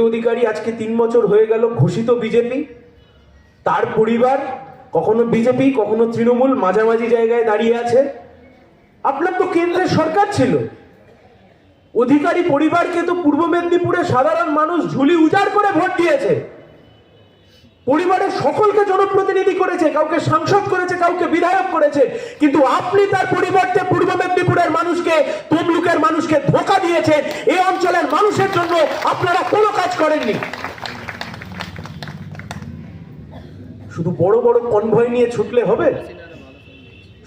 অধিকারী আজকে তিন বছর হয়ে গেল ঘোষিত বিজেপি। তার পরিবার, কখনো বিজেপি, কখনো তৃণমূল মাঝামাঝি জায়গায় দাঁড়িয়ে আছে। আপনার তো কেন্দ্রের সরকার ছিল। অধিকারী পরিবারকে তো পূর্ব মেদিনীপুরে সাধারণ মানুষ ঝুলি উজাড় করে ভোট দিয়েছে। পরিবারের সকলকে জনপ্রতিনিধি করেছে, কাউকে সাংসদ করেছে, কাউকে বিধায়ক করেছে। কিন্তু আপনি তার পরিবর্তে পূর্ব মেদিনীপুরের মানুষকে, তমলুকের মানুষকে ধোকা দিয়েছেন। এই অঞ্চলের মানুষের জন্য আপনারা করেননি। শুধু বড় বড় কনভয় নিয়ে ছুটলে হবে?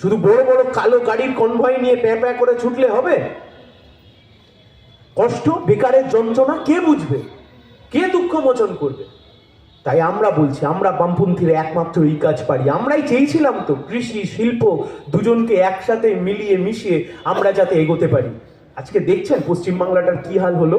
শুধু বড় বড় কালো গাড়ির কনভয় নিয়ে প্যাঁ প্যাঁ করে ছুটলে হবে? কষ্ট, বেকারের যন্ত্রণা কে বুঝবে? কে দুঃখ মোচন করবে? তাই আমরা বলছি, আমরা বামপন্থীরা একমাত্র এই কাজ পারি। আমরাই চেয়েছিলাম তো, কৃষি, শিল্প দুজনকে একসাথে মিলিয়ে মিশিয়ে আমরা যাতে এগোতে পারি। আজকে দেখছেন পশ্চিমবাংলাটার কি হাল হলো?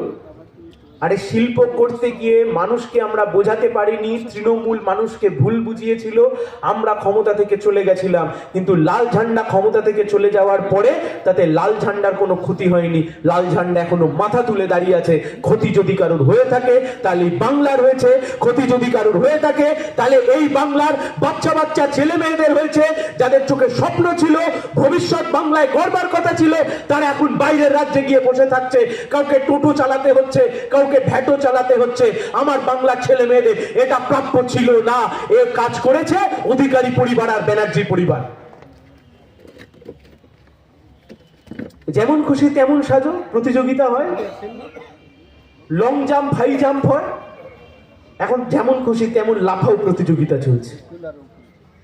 আরে শিল্প করতে গিয়ে মানুষকে আমরা বোঝাতে পারিনি, তৃণমূল মানুষকে ভুল বুঝিয়েছিল, আমরা ক্ষমতা থেকে চলে গেছিলাম। কিন্তু লাল ঝান্ডা ক্ষমতা থেকে চলে যাওয়ার পরে তাতে লাল ঝান্ডার কোনো ক্ষতি হয়নি। লাল ঝান্ডা এখনও মাথা তুলে দাঁড়িয়ে আছে। ক্ষতি যদি কারোর হয়ে থাকে, তাহলে বাংলার হয়েছে। ক্ষতি যদি কারোর হয়ে থাকে, তাহলে এই বাংলার বাচ্চা বাচ্চা ছেলে মেয়েদের হয়েছে। যাদের চোখে স্বপ্ন ছিল, ভবিষ্যৎ বাংলায় গড়বার কথা ছিল, তারা এখন বাইরের রাজ্যে গিয়ে বসে থাকছে। কাউকে টোটো চালাতে হচ্ছে, কাউকে ভ্যাটো চালাতে হচ্ছে। আমার বাংলার ছেলে মেয়েদের, এটা প্রাপ্য ছিল না। এ কাজ করেছে অধিকারী পরিবার আর ব্যানার্জি পরিবার। যেমন খুশি তেমন সাজো, প্রতিযোগিতা হয়। লং জাম্প হাই জাম্প হয়। এখন যেমন খুশি তেমন লাফাও প্রতিযোগিতা চলছে।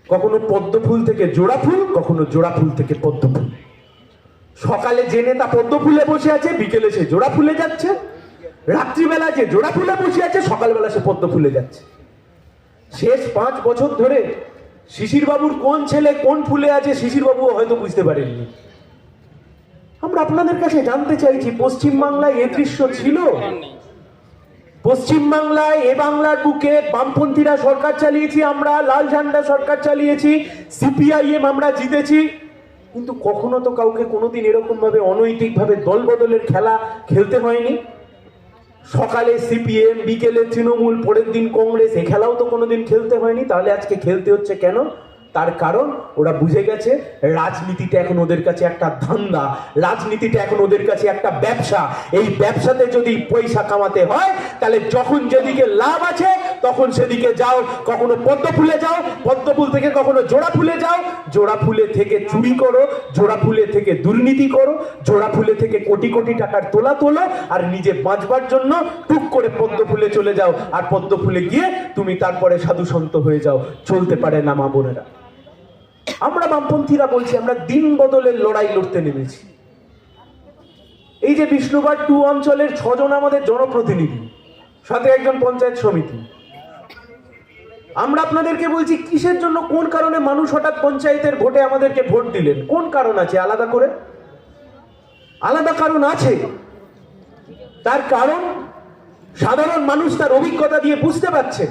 কখনো পদ্ম ফুল থেকে জোড়া ফুল, কখনো জোড়া ফুল থেকে পদ্ম ফুল। সকালে যে নেতা পদ্ম ফুলে বসে আছে, বিকেলে সে জোড়া ফুলে যাচ্ছে। রাত্রিবেলা যে জোড়া ফুলে বসে আছে সকালবেলা সে পদ্ম ফুলে যাচ্ছে। শেষ পাঁচ বছর ধরে শিশির বাবুর কোন ছেলে কোন ফুলে আছে শিশির বাবু হয়তো বুঝতে পারেননি। আমরা আপনাদের কাছে জানতে চাইছি, পশ্চিমবাংলায় এ দৃশ্য ছিল? পশ্চিমবাংলায় এ বাংলার বুকে বামপন্থীরা সরকার চালিয়েছি আমরা, লাল ঝান্ডা সরকার চালিয়েছি, সিপিআইএম আমরা জিতেছি। কিন্তু কখনো তো কাউকে কোনোদিন এরকম ভাবে অনৈতিক ভাবে দল বদলের খেলা খেলতে হয়নি। সকালে সিপিএম, বিকেলে তৃণমূল, পরের দিন কংগ্রেস, এ খেলাও তো কোনোদিন খেলতে হয়নি। তাহলে আজকে খেলতে হচ্ছে কেন? তার কারণ ওরা বুঝে গেছে, রাজনীতিটা এখন ওদের কাছে একটা ধান্দা। রাজনীতিটা এখন ওদের কাছে একটা ব্যবসা। এই ব্যবসাতে যদি পয়সা কামাতে হয়, তাহলে যখন যেদিকে লাভ আছে তখন সেদিকে যাও, কখনো পদ্ম ফুলে যাও, পদ্ম ফুল থেকে কখনো জোড়া ফুলে যাও, জোড়া ফুলে থেকে চুরি করো, জোড়া ফুলে থেকে দুর্নীতি করো, জোড়া ফুলে থেকে কোটি কোটি টাকার তোলা তোলো, আর নিজে বাঁচবার জন্য টুক করে পদ্ম ফুলে চলে যাও, আর পদ্ম ফুলে গিয়ে তুমি তারপরে সাধু সন্ত হয়ে যাও। চলতে পারে না, মা বোনেরা। আমরা বামপন্থীরা বলছি, আমরা দিন বদলের লড়াই লড়তে নেমেছি। এই যে বিষ্ণুবার টু অঞ্চলের ছজন আমাদের জনপ্রতিনিধি, সাথে একজন পঞ্চায়েত সমিতি। আমরা আপনাদেরকে বলছি, কিসের জন্য, কোন কারণে মানুষ হঠাৎ পঞ্চায়েতের ভোটে আমাদেরকে ভোট দিলেন? কোন কারণ আছে? আলাদা করে? আলাদা কারণ আছে। তার কারণ, সাধারণ মানুষ তার অভিজ্ঞতা দিয়ে বুঝতে পারছে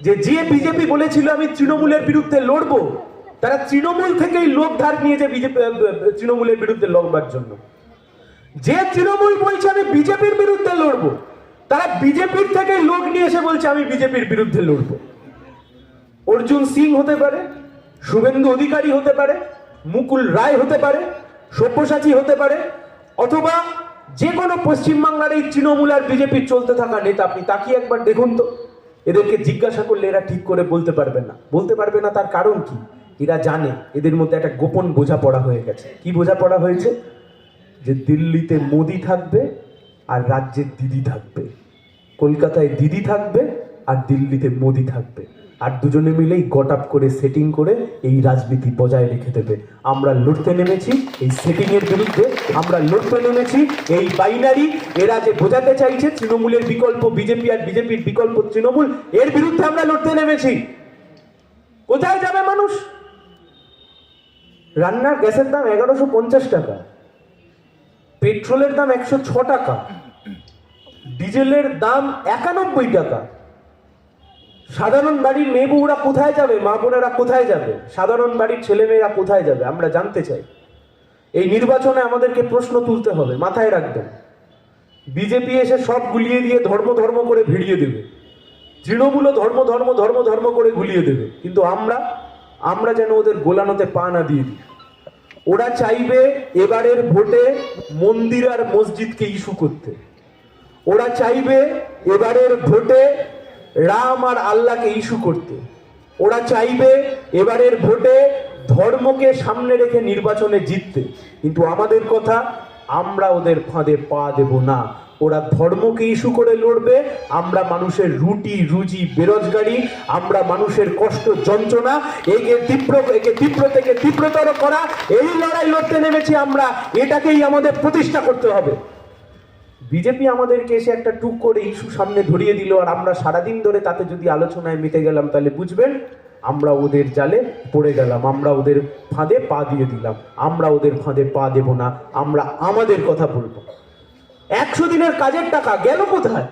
যে যে বিজেপি বলেছিল, আমি তৃণমূলের বিরুদ্ধে লড়ব, তারা তৃণমূল থেকেই লোক ধার নিয়েছে বিজেপি তৃণমূলের বিরুদ্ধে লড়বার জন্য। যে তৃণমূল বলছে, আমি বিজেপির বিরুদ্ধে লড়বো তারা বিজেপির থেকে লোক নিয়ে এসে বলছে, আমি বিজেপির বিরুদ্ধে লড়বো। অর্জুন সিং হতে পারে, শুভেন্দু অধিকারী হতে পারে, মুকুল রায় হতে পারে, সব্যসাচী হতে পারে, অথবা যে কোনো পশ্চিমবাংলার এই তৃণমূল আর বিজেপির চলতে থাকা নেতা, আপনি তাকিয়ে একবার দেখুন তো। এদেরকে জিজ্ঞাসা করলে এরা ঠিক করে বলতে পারবে না। বলতে পারবে না তার কারণ কি? এরা জানে, এদের মধ্যে একটা গোপন বোঝাপড়া হয়ে গেছে। কি বোঝাপড়া হয়েছে? যে দিল্লিতে মোদি থাকবে আর রাজ্যের দিদি থাকবে। কলকাতায় দিদি থাকবে আর দিল্লিতে মোদি থাকবে। আর দুজনে মিলেই গট আপ করে সেটিং করে এই রাজনীতি বজায় রেখে দেবে। আমরা লড়তে নেমেছি এই সেটিং এর বিরুদ্ধে। আমরা লড়তে নেমেছি এই বাইনারি এরা যে বোঝাতে চাইছে তৃণমূলের বিকল্প, বিজেপি আর বিজেপির বিকল্প তৃণমূল, এর বিরুদ্ধে আমরা লড়তে নেমেছি। কোথায় যাবে মানুষ? রান্নার গ্যাসের দাম এগারোশো পঞ্চাশ টাকা। পেট্রোলের দাম একশো ছ টাকা, ডিজেলের দাম একানব্বই টাকা। সাধারণ বাড়ির মেয়ে বউরা কোথায় যাবে? মা বোনেরা কোথায় যাবে? সাধারণ বাড়ির ছেলে মেয়েরা কোথায় যাবে? আমরা জানতে চাই। এই নির্বাচনে আমাদেরকে প্রশ্ন তুলতে হবে, মাথায় রাখবেন। বিজেপি এসে সব গুলিয়ে দিয়ে ধর্ম ধর্ম করে ভিড়িয়ে দেবে। তৃণমূলও ধর্ম ধর্ম ধর্ম ধর্ম করে গুলিয়ে দেবে। কিন্তু আমরা আমরা যেন ওদের গোলানোতে পা না দিয়ে দিই। ওরা চাইবে এবারের ভোটে মন্দির আর মসজিদকে ইস্যু করতে। ওরা চাইবে এবারের ভোটে রাম আর আল্লাহকে ইস্যু করতে। ওরা চাইবে এবারের ভোটে ধর্মকে সামনে রেখে নির্বাচনে জিততে। কিন্তু আমাদের কথা, আমরা ওদের ফাঁদে পা দেব না। ওরা ধর্মকে ইস্যু করে লড়বে, আমরা মানুষের রুটি, রুজি, বেরোজগারি, আমরা মানুষের কষ্ট, যন্ত্রণা, একে তীব্র একে তীব্র থেকে তীব্রতর করা, এই লড়াই লড়তে নেমেছি আমরা, এটাকেই আমাদের প্রতিষ্ঠা করতে হবে। বিজেপি আমাদেরকে এসে একটা টুক করে ইস্যু সামনে ধরিয়ে দিল, আর আমরা সারাদিন ধরে তাতে যদি আলোচনায় মেতে গেলাম, তাহলে বুঝবেন, আমরা ওদের জালে পড়ে গেলাম, আমরা ওদের ফাঁদে পা দিয়ে দিলাম, আমরা ওদের ফাঁদে পা দেব না, আমরা আমাদের কথা বলব। একশো দিনের কাজের টাকা গেল কোথায়?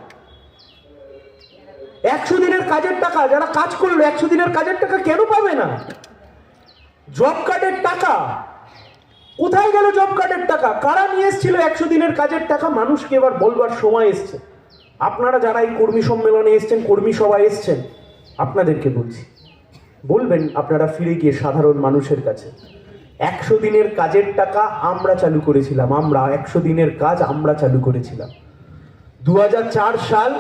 একশো দিনের কাজের টাকা, যারা কাজ করল, একশো দিনের কাজের টাকা কেন পাবে না? জব কার্ডের টাকা। কোথায় গেল জব কার্ডের টাকা? কারা নিয়ে এসেছিল একশো দিনের কাজের টাকা? মানুষকে এবার বলবার সময় এসছে। আপনারা যারা এই কর্মী সম্মেলনে এসছেন, কর্মী সভায় এসছেন, আপনাদেরকে বলছি, বলবেন আপনারা ফিরে গিয়ে সাধারণ মানুষের কাছে। একশো দিনের কাজের টাকা আমরা চালু করেছিলাম, আমরা একশো দিনের কাজ আমরা চালু করেছিলাম। দু হাজার চার সাল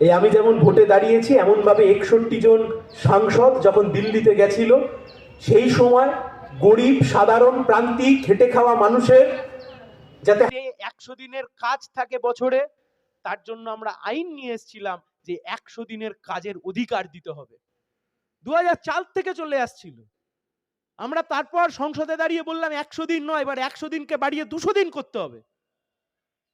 এই আমি যেমন ভোটে দাঁড়িয়েছি, এমনভাবে একষট্টি জন সাংসদ যখন দিল্লিতে গেছিল, সেই সময় গরিব, সাধারণ, প্রান্তিক, খেটে খাওয়া মানুষের যাতে একশো দিনের কাজ থাকে বছরে, তার জন্য আমরা আইন নিয়ে এসেছিলাম যে একশো দিনের কাজের অধিকার দিতে হবে। দু চার থেকে চলে আসছিল। আমরা তারপর সংসদে দাঁড়িয়ে বললাম একশো দিন নয়, এবার একশো দিনকে বাড়িয়ে দুশো দিন করতে হবে।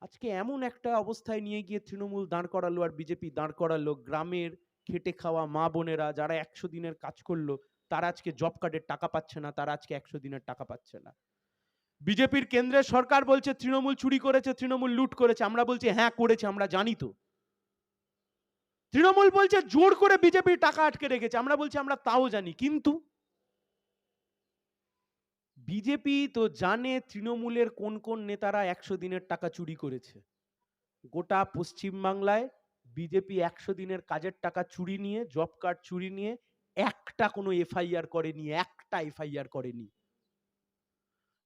আজকে এমন একটা অবস্থায় নিয়ে গিয়ে তৃণমূল দাঁড় করালো আর বিজেপি দাঁড় করালো। গ্রামের খেটে খাওয়া মা বোনেরা যারা একশো দিনের কাজ করল, তারা আজকে জব কার্ডের টাকা পাচ্ছে না, তারা আজকে একশো দিনের টাকা পাচ্ছে না। বিজেপির কেন্দ্রের সরকার বলছে, তৃণমূল চুরি করেছে, তৃণমূল লুট করেছে। আমরা বলছি হ্যাঁ করেছে, আমরা জানি তো। তৃণমূল বলছে, জোর করে বিজেপির টাকা আটকে রেখেছে। আমরা বলছি, আমরা তাও জানি। কিন্তু বিজেপি তো জানে তৃণমূলের কোন কোন নেতারা একশো দিনের টাকা চুরি করেছে। গোটা পশ্চিমবাংলায় বিজেপি একশো দিনের কাজের টাকা চুরি নিয়ে, জব কার্ড চুরি নিয়ে, একটা কোনো এফআইআর করেনি, একটা এফআইআর করেনি।